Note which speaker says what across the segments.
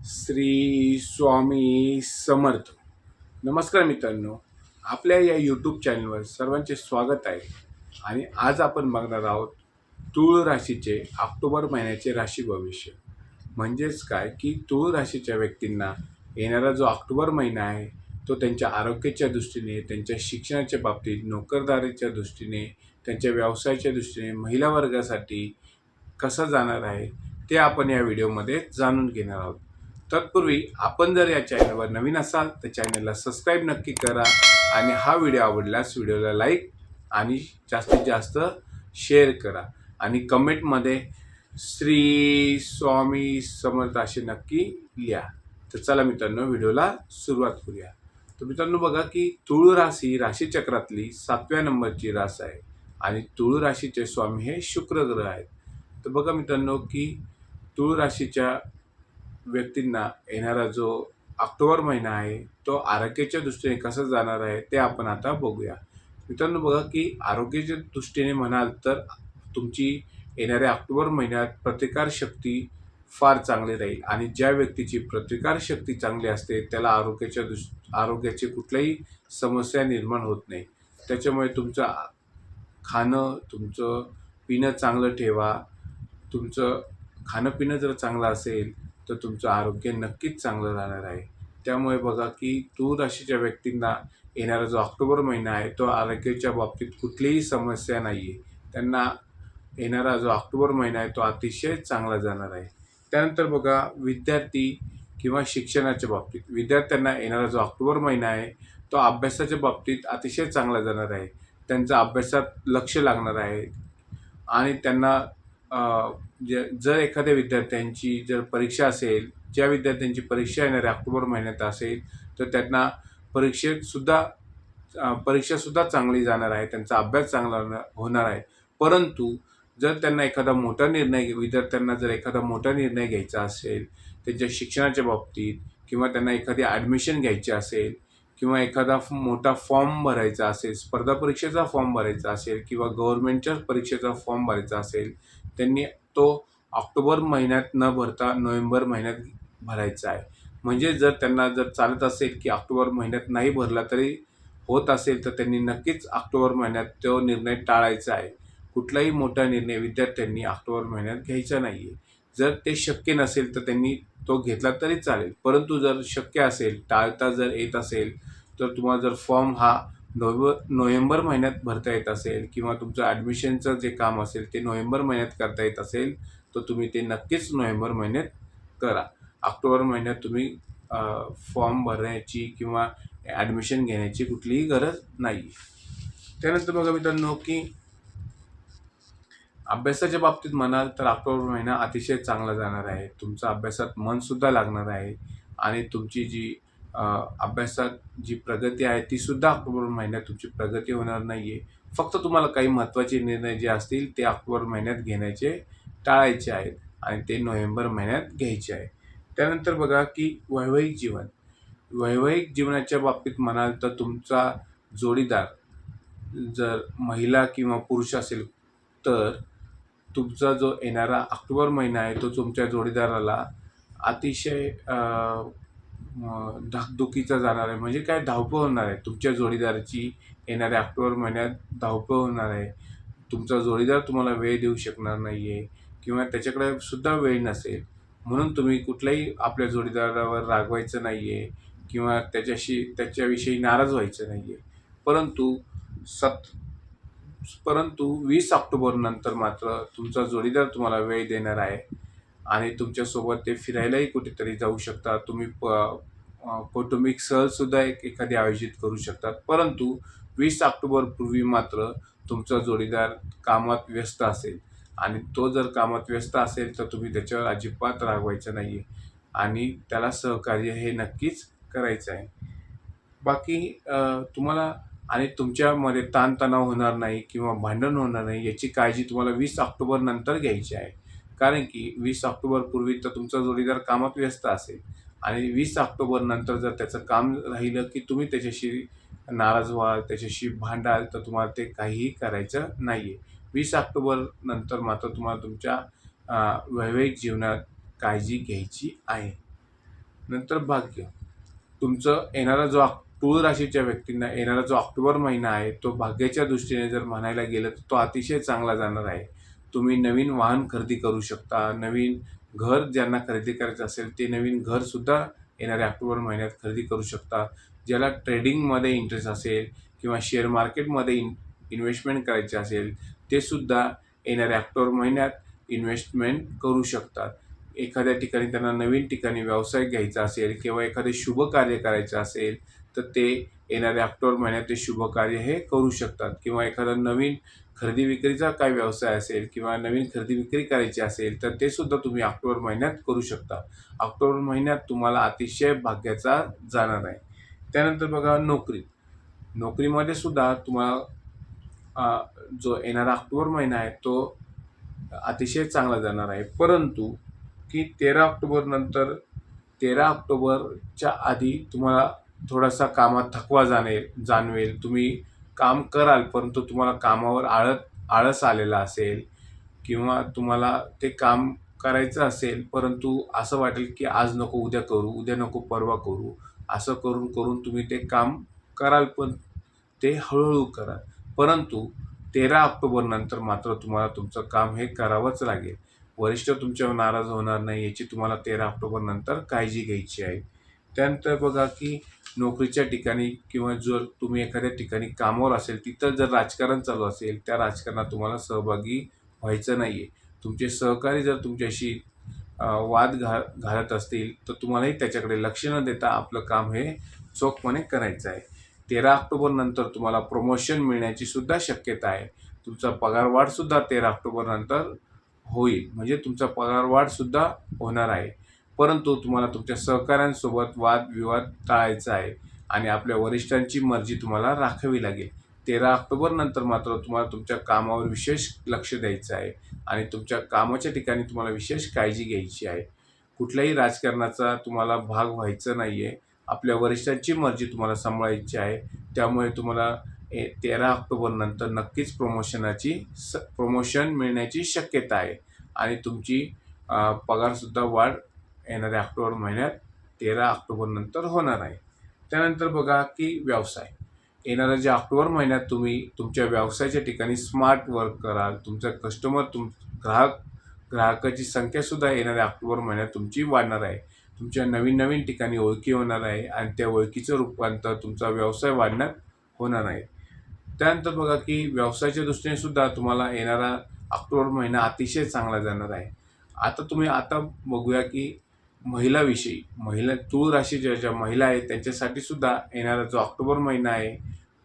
Speaker 1: श्री स्वामी समर्थ. नमस्कार मित्रांनो आपल्या या यूट्यूब चॅनलवर सर्वांचे स्वागत आहे. आणि आज आपण बघणार आहोत तुळ राशीचे ऑक्टोबर महिन्याचे राशी भविष्य. म्हणजेच काय की तुळ राशीच्या व्यक्तींना येणारा जो ऑक्टोबर महिना आहे तो त्यांच्या आरोग्याच्या दृष्टीने त्यांच्या शिक्षणाच्या बाबतीत नोकरदारीच्या दृष्टीने त्यांच्या व्यवसायाच्या दृष्टीने महिला वर्गासाठी कसा जाणार आहे ते आपण या व्हिडिओमध्ये जाणून घेणार आहोत. तत्पूर्वी आपण जर या चॅनलवर नवीन असाल तर चॅनलला सबस्क्राईब नक्की करा आणि हा व्हिडिओ आवडल्यास व्हिडिओला लाईक आणि जास्तीत जास्त शेअर करा. आणि कमेंटमध्ये श्री स्वामी समर्थ असे नक्की लिहा. तर चला मित्रांनो व्हिडिओला सुरुवात करूया. तर मित्रांनो बघा की तुळ ही राशीचक्रातली सातव्या नंबरची रास आहे आणि तुळू राशीचे स्वामी हे शुक्र ग्रह आहेत. तर बघा मित्रांनो की तुळू राशीच्या व्यक्तींना येणारा जो ऑक्टोबर महिना आहे तो आरोग्याच्या दृष्टीने कसा जाणार आहे ते आपण आता बघूया. मित्रांनो बघा की आरोग्याच्या दृष्टीने म्हणाल तर तुमची येणाऱ्या ऑक्टोबर महिन्यात प्रतिकारशक्ती फार चांगली राहील आणि ज्या व्यक्तीची प्रतिकारशक्ती चांगली असते त्याला आरोग्याच्या दृष् आरोग्याची कुठल्याही समस्या निर्माण होत नाही. त्याच्यामुळे तुमचं खाणं तुमचं पिणं चांगलं ठेवा. तुमचं खाणं पिणं जर चांगलं असेल तर तुमचं आरोग्य नक्कीच चांगलं राहणार आहे. त्यामुळे बघा की तूळ राशीच्या व्यक्तींना येणारा जो ऑक्टोबर महिना आहे तो आरोग्याच्या बाबतीत कुठलीही समस्या नाही आहे त्यांना येणारा जो ऑक्टोबर महिना आहे तो अतिशय चांगला जाणार आहे. त्यानंतर बघा विद्यार्थी किंवा शिक्षणाच्या बाबतीत विद्यार्थ्यांना येणारा जो ऑक्टोबर महिना आहे तो अभ्यासाच्या बाबतीत अतिशय चांगला जाणार आहे. त्यांचा अभ्यासात लक्ष लागणार आहे आणि त्यांना ज जर एखाद्या विद्यार्थ्यांची जर परीक्षा असेल ज्या विद्यार्थ्यांची परीक्षा येणाऱ्या ऑक्टोबर महिन्यात असेल तर त्यांना परीक्षेतसुद्धा परीक्षासुद्धा चांगली जाणार आहे त्यांचा अभ्यास चांगला होणार- होणार आहे. परंतु जर त्यांना एखादा मोठा निर्णय विद्यार्थ्यांना जर एखादा मोठा निर्णय घ्यायचा असेल त्यांच्या शिक्षणाच्या बाबतीत किंवा त्यांना एखादी ॲडमिशन घ्यायची असेल किंवा एखादा मोठा फॉर्म भरायचा असेल स्पर्धा परीक्षेचा फॉर्म भरायचा असेल किंवा गव्हर्नमेंटच्या परीक्षेचा फॉर्म भरायचा असेल त्यांनी तो ऑक्टोबर महिन्यात न भरता नोव्हेंबर महिन्यात भरायचा आहे. म्हणजे जर त्यांना जर चालत असेल की ऑक्टोबर महिन्यात नाही भरला तरी होत असेल तर त्यांनी नक्कीच ऑक्टोबर महिन्यात तो निर्णय टाळायचा आहे. कुठलाही मोठा निर्णय विद्यार्थ्यांनी ऑक्टोबर महिन्यात घ्यायचा नाही आहे जर ते शक्य नसेल तर त्यांनी तो घेतला तरी चालेल. परंतु जर शक्य असेल टाळता जर येत असेल तर तुम्हाला जर फॉर्म हा नोव्हेंबर नोव्हेंबर महिन्यात भरता येत असेल किंवा तुमचं ॲडमिशनचं जे काम असेल ते नोव्हेंबर महिन्यात करता येत असेल तर तुम्ही ते नक्कीच नोव्हेंबर महिन्यात करा. ऑक्टोबर महिन्यात तुम्ही फॉर्म भरण्याची किंवा ॲडमिशन घेण्याची कुठलीही गरज नाही. त्यानंतर बघा मित्रांनो की अभ्यासाच्या बाबतीत म्हणाल तर ऑक्टोबर महिना अतिशय चांगला जाणार आहे. तुमचा अभ्यासात मनसुद्धा लागणार आहे आणि तुमची जी अभ्यासात जी प्रगती आहे तीसुद्धा ऑक्टोबर महिन्यात तुमची प्रगती होणार नाही आहे फक्त तुम्हाला काही महत्त्वाचे निर्णय जे असतील ते ऑक्टोबर महिन्यात घेण्याचे टाळायचे आहेत आणि ते नोव्हेंबर महिन्यात घ्यायचे आहे त्यानंतर बघा की वैवाहिक जीवन. वैवाहिक जीवनाच्या बाबतीत म्हणाल तर तुमचा जोडीदार जर महिला किंवा पुरुष असेल तर तुमचा जो येणारा ऑक्टोबर महिना आहे तो तुमच्या जोडीदाराला अतिशय धाकधुकीचा जाणार आहे. म्हणजे काय धावपळ होणार आहे. तुमच्या जोडीदाराची येणाऱ्या ऑक्टोबर महिन्यात धावपळ होणार आहे. तुमचा जोडीदार तुम्हाला वेळ देऊ शकणार नाही आहे किंवा त्याच्याकडे सुद्धा वेळ नसेल. म्हणून तुम्ही कुठल्याही आपल्या जोडीदारावर रागवायचं नाही आहे किंवा त्याच्याशी त्याच्याविषयी नाराज व्हायचं नाही आहे परंतु सत परंतु वीस ऑक्टोबरनंतर मात्र तुमचा जोडीदार तुम्हाला वेळ देणार आहे. आणि तुमच्यासोबत ते फिरायलाही कुठेतरी जाऊ शकता तुम्ही प कौटुंबिक सहलसुद्धा एक एखादी आयोजित करू शकतात. परंतु वीस ऑक्टोबरपूर्वी मात्र तुमचा जोडीदार कामात व्यस्त असेल. आणि तो जर कामात व्यस्त असेल तर तुम्ही त्याच्यावर अजिबात रागवायचं नाही आहे आणि त्याला सहकार्य हे नक्कीच करायचं आहे. बाकी तुम्हाला आणि तुमच्यामध्ये ताणतणाव होणार नाही किंवा भांडण होणार नाही याची काळजी तुम्हाला वीस ऑक्टोबरनंतर घ्यायची आहे. कारण की वीस ऑक्टोबर पूर्वी तर तुमचा जोडीदार कामात व्यस्त असेल. आणि वीस ऑक्टोबर नंतर जर त्याचं काम राहिलं की तुम्ही त्याच्याशी नाराज व्हाल त्याच्याशी भांडाल तर तुम्हाला ते काहीही करायचं नाही आहे वीस ऑक्टोबर नंतर मात्र तुम्हाला तुमच्या वैवाहिक जीवनात काळजी घ्यायची आहे. नंतर भाग्य. तुमचं येणारा जो ऑक- तूळ राशीच्या व्यक्तींना येणारा जो ऑक्टोबर महिना आहे तो भाग्याच्या दृष्टीने जर म्हणायला गेलं तर तो अतिशय चांगला जाणार आहे. तुम्ही नवीन वाहन खरेदी करू शकता. नवीन घर ज्यांना खरेदी करायचं असेल ते नवीन घरसुद्धा येणाऱ्या ऑक्टोबर महिन्यात खरेदी करू शकता. ज्याला ट्रेडिंगमध्ये इंटरेस्ट असेल किंवा शेअर मार्केटमध्ये इन इन्व्हेस्टमेंट करायचे असेल ते सुद्धा येणाऱ्या ऑक्टोबर महिन्यात इन्व्हेस्टमेंट करू शकतात एखाद्या ठिकाणी त्यांना नवीन ठिकाणी व्यवसाय घ्यायचा असेल किंवा एखादे शुभ कार्य करायचं असेल तर ते येणाऱ्या ऑक्टोबर महिन्यात ते शुभ कार्य हे करू शकतात. किंवा एखादा नवीन खरेदी विक्रीचा काय व्यवसाय असेल किंवा नवीन खरेदी विक्री करायची असेल तर ते सुद्धा तुम्ही ऑक्टोबर महिन्यात करू शकता. ऑक्टोबर महिन्यात तुम्हाला अतिशय भाग्याचा जाणार आहे. त्यानंतर बघा नोकरी. नोकरीमध्ये सुद्धा तुम्हाला जो येणारा ऑक्टोबर महिना आहे तो अतिशय चांगला जाणार आहे. परंतु की तेरा ऑक्टोबर नंतर तेरा ऑक्टोबरच्या आधी तुम्हाला थोडासा कामात थकवा जाणेल जाणवेल. तुम्ही काम कराल परंतु तुम्हाला कामावर आळत आळस आलेला असेल किंवा तुम्हाला ते काम करायचं असेल परंतु असं वाटेल की आज नको उद्या करू उद्या नको परवा करू. असं करून करून तुम्ही ते काम कराल पण ते हळूहळू करा परंतु तेरा ऑक्टोबरनंतर मात्र तुम्हाला तुमचं काम हे करावंच लागेल. वरिष्ठ तुमच्यावर नाराज होणार नाही याची तुम्हाला तेरा ऑक्टोबरनंतर काळजी घ्यायची आहे. त्यानंतर बघा की नोकरीच्या ठिकाणी किंवा जर तुम्ही एखाद्या ठिकाणी कामावर असेल तिथं जर राजकारण चालू असेल त्या राजकारणात तुम्हाला सहभागी व्हायचं नाही आहे तुमचे सहकारी जर तुमच्याशी वाद घा घालत असतील तर तुम्हालाही त्याच्याकडे लक्ष न देता आपलं काम हे चोखपणे करायचं आहे. तेरा ऑक्टोबरनंतर तुम्हाला प्रमोशन मिळण्याची सुद्धा शक्यता आहे. तुमचा पगारवाढसुद्धा तेरा ऑक्टोबरनंतर होईल. म्हणजे तुमचा पगारवाढसुद्धा होणार आहे. परंतु तुम्हाला तुमच्या सहकाऱ्यांसोबत वादविवाद टाळायचा आहे आणि आपल्या वरिष्ठांची मर्जी तुम्हाला राखावी लागेल. तेरा ऑक्टोबरनंतर मात्र तुम्हाला तुमच्या कामावर विशेष लक्ष द्यायचं आहे आणि तुमच्या कामाच्या ठिकाणी तुम्हाला विशेष काळजी घ्यायची आहे. कुठल्याही राजकारणाचा तुम्हाला भाग व्हायचा नाही आहे आपल्या वरिष्ठांची मर्जी तुम्हाला सांभाळायची आहे. त्यामुळे तुम्हाला ए तेरा ऑक्टोबरनंतर नक्कीच प्रमोशनाची स प्रमोशन मिळण्याची शक्यता आहे. आणि तुमची पगारसुद्धा वाढ येणाऱ्या ऑक्टोबर महिन्यात तेरा ऑक्टोबरनंतर होणार आहे. त्यानंतर बघा की व्यवसाय. येणाऱ्या ज्या ऑक्टोबर महिन्यात तुम्ही तुमच्या व्यवसायाच्या ठिकाणी स्मार्ट वर्क कराल तुमचा कस्टमर तुम ग्राहक ग्राहकाची संख्यासुद्धा येणाऱ्या ऑक्टोबर महिन्यात तुमची वाढणार आहे. तुमच्या नवीन नवीन ठिकाणी ओळखी होणार आहे आणि त्या ओळखीचं रूपांतर तुमचा व्यवसाय वाढण्यात होणार आहे. त्यानंतर बघा की व्यवसायाच्या दृष्टीने सुद्धा तुम्हाला येणारा ऑक्टोबर महिना अतिशय चांगला जाणार आहे. आता तुम्ही आता बघूया की महिलाविषयी. महिला तूळ राशीच्या ज्या महिला आहेत त्यांच्यासाठी सुद्धा येणारा जो ऑक्टोबर महिना आहे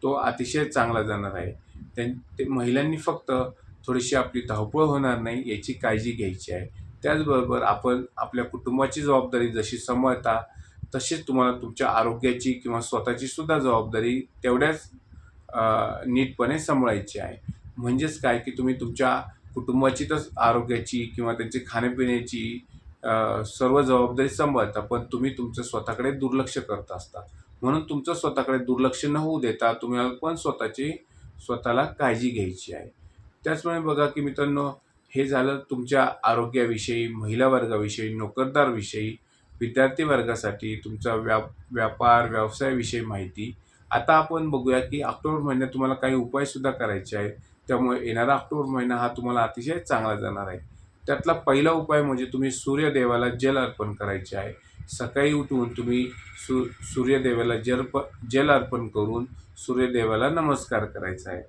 Speaker 1: तो अतिशय चांगला जाणार आहे. त्यां ते महिलांनी फक्त थोडीशी आपली धावपळ होणार नाही याची काळजी घ्यायची आहे. त्याचबरोबर आपण आपल्या कुटुंबाची जबाबदारी जशी सांभाळता तशीच तुम्हाला तुमच्या आरोग्याची किंवा स्वतःची सुद्धा जबाबदारी तेवढ्याच नीटपणे सांभाळायची आहे. म्हणजेच काय की तुम्ही तुमच्या कुटुंबाची तर आरोग्याची किंवा त्यांची खाण्यापिण्याची सर्व जबाबदारी सांभाळता पण तुम्ही तुमचं स्वतःकडे दुर्लक्ष करत असता. म्हणून तुमचं स्वतःकडे दुर्लक्ष न होऊ देता तुम्हाला पण स्वतःची स्वतःला काळजी घ्यायची आहे. त्याचप्रमाणे बघा की मित्रांनो हे झालं तुमच्या आरोग्याविषयी महिला वर्गाविषयी नोकरदारविषयी विद्यार्थी वर्गासाठी तुमचा व्या व्यापार व्यवसायाविषयी माहिती. आता आपण बघूया की ऑक्टोबर महिन्यात तुम्हाला काही उपायसुद्धा करायचे आहेत. त्यामुळे येणारा ऑक्टोबर महिना हा तुम्हाला अतिशय चांगला जाणार आहे. त्यातला पहिला उपाय म्हणजे तुम्ही सूर्यदेवाला जल अर्पण करायचे आहे. सकाळी उठून तुम्ही सू सूर्यदेवाला जल प जल अर्पण करून सूर्यदेवाला नमस्कार करायचा आहे.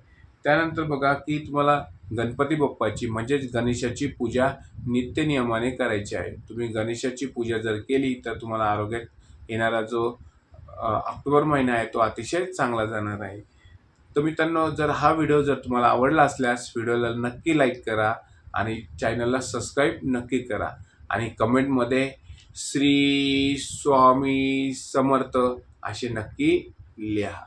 Speaker 1: त्यानंतर बघा की तुम्हाला गणपती बाप्पाची म्हणजेच गणेशाची पूजा नित्यनियमाने करायची आहे. तुम्ही गणेशाची पूजा जर केली तर तुम्हाला आरोग्यात येणारा जो ऑक्टोबर महिना आहे तो अतिशय चांगला जाणार आहे. तर मित्रांनो जर हा व्हिडिओ जर तुम्हाला आवडला असल्यास व्हिडिओला नक्की लाईक करा. आणि चॅनलला सबस्क्राईब नक्की करा. आणि कमेंटमध्ये श्री स्वामी समर्थ असे नक्की लिहा.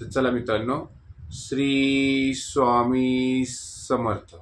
Speaker 1: तर चला मित्रांनो श्री स्वामी समर्थ.